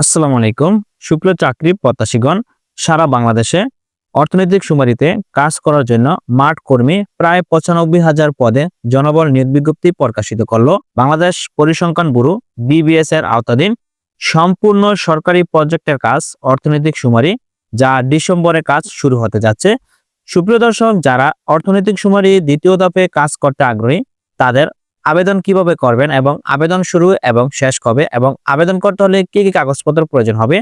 আসসালামু আলাইকুম। শুক্ল চাকরি প্রত্যাশীগণ, সারা বাংলাদেশে অর্থনৈতিক সুমারিতে কাজ করার জন্য মাঠ কর্মী প্রায় পঁচানব্বই হাজার পদে জনবল নিয়োগ বিজ্ঞপ্তি প্রকাশিত করল বাংলাদেশ পরিসংখ্যান ব্যুরো বিবিএস এর আওতাধীন সম্পূর্ণ সরকারি প্রজেক্টের কাজ অর্থনৈতিক সুমারি, যা ডিসেম্বরে কাজ শুরু হতে যাচ্ছে। সুপ্রিয় দর্শক, যারা অর্থনৈতিক সুমারি দ্বিতীয় ধাপে কাজ করতে আগ্রহী, তাদের আবেদন কীভাবে করবেন এবং আবেদন শুরু এবং শেষ কবে এবং আবেদন করতে হলে কি কি কাগজপত্র প্রয়োজন হবে?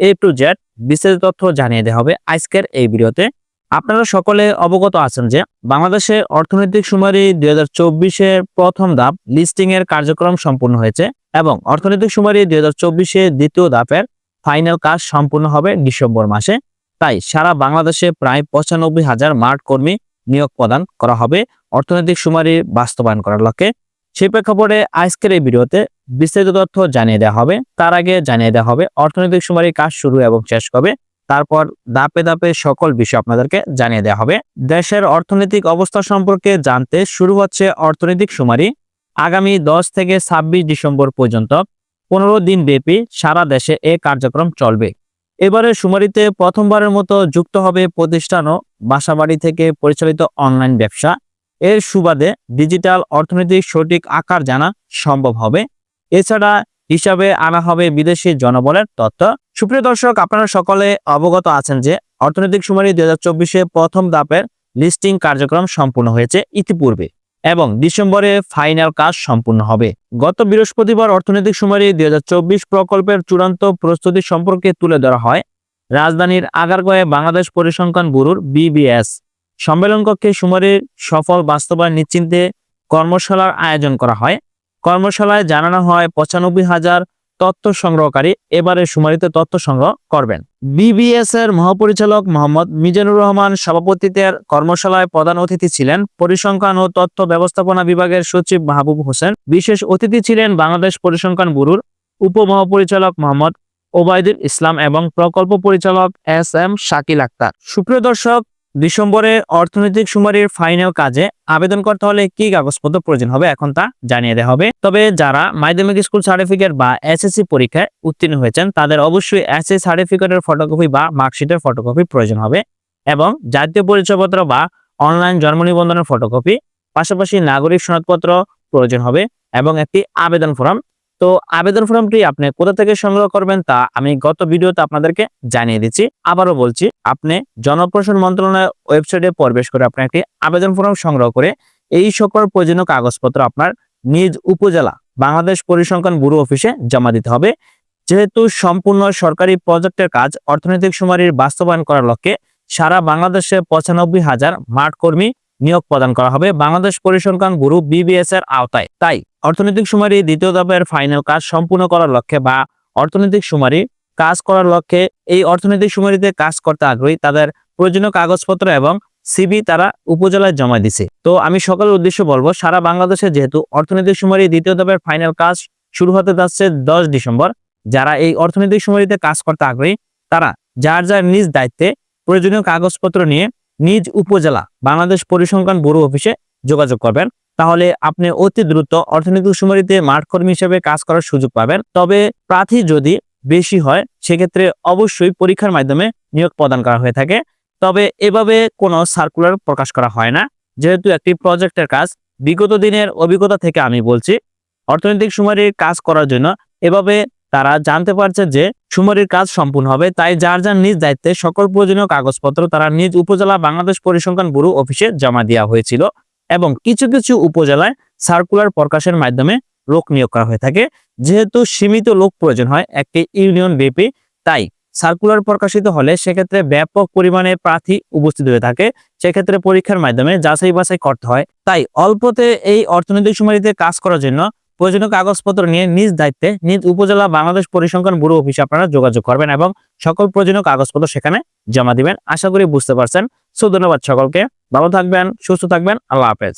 এ টু জেড বিস্তারিত তথ্য জানিয়ে দেওয়া হবে আজকের এই ভিডিওতে। আপনারা সকলে অবগত আছেন যে বাংলাদেশে অর্থনৈতিক সুমারি দুই হাজার চব্বিশের প্রথম ধাপ লিস্টিং এর কার্যক্রম সম্পূর্ণ হয়েছে এবং অর্থনৈতিক সুমারি দুই হাজার চব্বিশে দ্বিতীয় ধাপের ফাইনাল কাজ সম্পূর্ণ হবে ডিসেম্বর মাসে। তাই সারা বাংলাদেশে প্রায় পঁচানব্বই হাজার মাঠ কর্মী নিয়োগ প্রদান করা হবে। অর্থনৈতিক সুমারি বাস্তবায়ন করার লক্ষ্যে। সেই প্রেক্ষাপটে আজকের এই ভিডিওতে বিস্তারিত তথ্য জানিয়ে দেওয়া হবে। তার আগে জানিয়ে দেওয়া হবে, অর্থনৈতিক সুমারি কাজ শুরু এবং শেষ হবে তারপর দাপে দাপে সকল বিষয় আপনাদেরকে জানিয়ে দেওয়া হবে। দেশের অর্থনৈতিক অবস্থা সম্পর্কে জানতে শুরু হচ্ছে অর্থনৈতিক সুমারি আগামী দশ থেকে ছাব্বিশ ডিসেম্বর পর্যন্ত পনেরো দিন ব্যাপী সারা দেশে এ কার্যক্রম চলবে। এবারে সুমারিতে প্রথমবারের মতো যুক্ত হবে প্রতিষ্ঠান ও বাসাবাড়ি থেকে পরিচালিত অনলাইন ব্যবসা। এর সুবাদে ডিজিটাল অর্থনৈতিক সঠিক আকার জানা সম্ভব হবে। এছাড়া হিসাবে আনা হবে বিদেশি জনবলের তথ্য। সুপ্রিয় দর্শক, আপনারা সকলে অবগত আছেন যে অর্থনৈতিক সুমারি দুই হাজার চব্বিশে প্রথম ধাপের লিস্টিং কার্যক্রম সম্পূর্ণ হয়েছে ইতিপূর্বে এবং ডিসেম্বরে ফাইনাল কাজ সম্পূর্ণ হবে। গত বৃহস্পতিবার অর্থনৈতিক সুমারি দুই হাজার চব্বিশ প্রকল্পের চূড়ান্ত প্রস্তুতি সম্পর্কে তুলে ধরা হয়। রাজধানীর আগারগয়ে বাংলাদেশ পরিসংখ্যান ব্যুরোর বিবিএস সম্মেলন কক্ষে সুমারির সফল বাস্তবায়ন নিশ্চিন্তে কর্মশালার আয়োজন করা হয়। কর্মশালায় জানানো হয়, পঁচানব্বই হাজার তথ্য সংগ্রহকারী এবারে সুমারিতে তথ্য সংগ্রহ করবেন। বিবিএস এর মহাপরিচালক মোহাম্মদ মিজানুর রহমান সভাপতিত্বের কর্মশালায় প্রধান অতিথি ছিলেন পরিসংখ্যান ও তথ্য ব্যবস্থাপনা বিভাগের সচিব মাহবুব হোসেন। বিশেষ অতিথি ছিলেন বাংলাদেশ পরিসংখ্যান ব্যুরোর উপমহাপরিচালক মোহাম্মদ ওবায়দুল ইসলাম এবং প্রকল্প পরিচালক এস এম শাকিল আক্তার। সুপ্রিয় দর্শক ডিসেম্বরে অর্থনৈতিক সুমারির ফাইনাল কাজে আবেদন করতে হলে কি কাগজপত্র প্রয়োজন হবে এখন তা জানিয়ে দেওয়া হবে। তবে যারা মাধ্যমিক স্কুল সার্টিফিকেট বা এসএসসি পরীক্ষায় উত্তীর্ণ হয়েছেন, তাদের অবশ্যই এসএসসি সার্টিফিকেটের ফটোকপি বা মার্কশিটের ফটোকপি প্রয়োজন হবে এবং জাতীয় পরিচয়পত্র বা অনলাইন জন্ম নিবন্ধনের ফটোকপি পাশাপাশি নাগরিক সনদপত্র প্রয়োজন হবে এবং একটি আবেদন ফর্ম তো আবেদন ফর্মটি আপনি কোথা থেকে সংগ্রহ করবেন তা আমি গত ভিডিওতে আপনাদেরকে জানিয়ে দিচ্ছি। আবারও বলছি আপনি জনপ্রশাসন মন্ত্রণালয়ের ওয়েবসাইটে প্রবেশ করে আপনি একটি আবেদন ফর্ম সংগ্রহ করে এই সকল প্রয়োজনীয় কাগজপত্র আপনার নিজ উপজেলা বাংলাদেশ পরিসংখ্যান ব্যুরো অফিসে জমা দিতে হবে। যেহেতু সম্পূর্ণ সরকারি প্রজেক্টের কাজ অর্থনৈতিক সুমারির বাস্তবায়ন করার লক্ষ্যে সারা বাংলাদেশে পঁচানব্বই হাজার মাঠ কর্মী নিয়োগ প্রদান করা হবে। বাংলাদেশ পরিসংখ্যান ব্যুরো বিবিএস এর আওতায়। তাই অর্থনৈতিক সুমারি দ্বিতীয় ধাপের ফাইনাল কাজ সম্পূর্ণ করার লক্ষ্যে বা অর্থনৈতিক সুমারি কাজ করার লক্ষ্যে এই অর্থনৈতিক সুমারিতে কাজ করতে আগ্রহী। তাদের প্রয়োজনীয় কাগজপত্র এবং সিবি তারা উপজেলায় জমা দিছে। তো আমি সকলের উদ্দেশ্য বলব, সারা বাংলাদেশে যেহেতু অর্থনৈতিক সুমারি দ্বিতীয় ধাপের ফাইনাল কাজ শুরু হতে যাচ্ছে দশ ডিসেম্বর, যারা এই অর্থনৈতিক সুমারিতে কাজ করতে আগ্রহী, তারা যার যার নিজ দায়িত্বে প্রয়োজনীয় কাগজপত্র নিয়ে নিজ উপজেলা, বাংলাদেশ পরিসংখ্যান ব্যুরো অফিসে যোগাযোগ করবেন। তাহলে আপনি অতি দ্রুত অর্থনৈতিক সুমারিতে মাঠকর্মী হিসেবে কাজ করার সুযোগ পাবেন। তবে প্রার্থী যদি বেশি হয়, সেক্ষেত্রে অবশ্যই পরীক্ষার মাধ্যমে নিয়োগ প্রদান করা হয়ে থাকে। তবে এভাবে কোনো সার্কুলার প্রকাশ করা হয় না। যেহেতু একটি প্রজেক্টের কাজ, বিগত দিনের অভিজ্ঞতা থেকে আমি বলছি, অর্থনৈতিক সুমারির কাজ করার জন্য এভাবে তারা জানতে পারছে যে সুমারির কাজ সম্পূর্ণ হবে। তাই যার যার নিজ দায়িত্বে সকল প্রয়োজনীয় কাগজপত্র তারা নিজ উপজেলা বাংলাদেশ পরিসংখ্যান ব্যুরো অফিসে জমা দেওয়া হয়েছিল এবং কিছু কিছু উপজেলায় সার্কুলার প্রকাশের মাধ্যমে লোক নিয়োগ করা হয়ে থাকে। যেহেতু সীমিত লোক প্রয়োজন হয় একটি ইউনিয়ন ব্যাপী, তাই সার্কুলার প্রকাশিত হলে সেক্ষেত্রে ব্যাপক পরিমাণে প্রার্থী উপস্থিত হয়ে থাকে। সেক্ষেত্রে পরীক্ষার মাধ্যমে যাচাই বাছাই করতে হয়। তাই অল্পতে এই অর্থনৈতিক সুমারিতে কাজ করার জন্য প্রয়োজনীয় কাগজপত্র নিয়ে নিজ দায়িত্বে নিজ উপজেলা বাংলাদেশ পরিসংখ্যান ব্যুরো অফিসে আপনারা যোগাযোগ করবেন এবং সকল প্রয়োজনীয় কাগজপত্র সেখানে জমা দিবেন। আশা করি বুঝতে পারছেন। সো ধন্যবাদ সকলকে। ভালো থাকবেন, সুস্থ থাকবেন। আল্লাহ হাফেজ।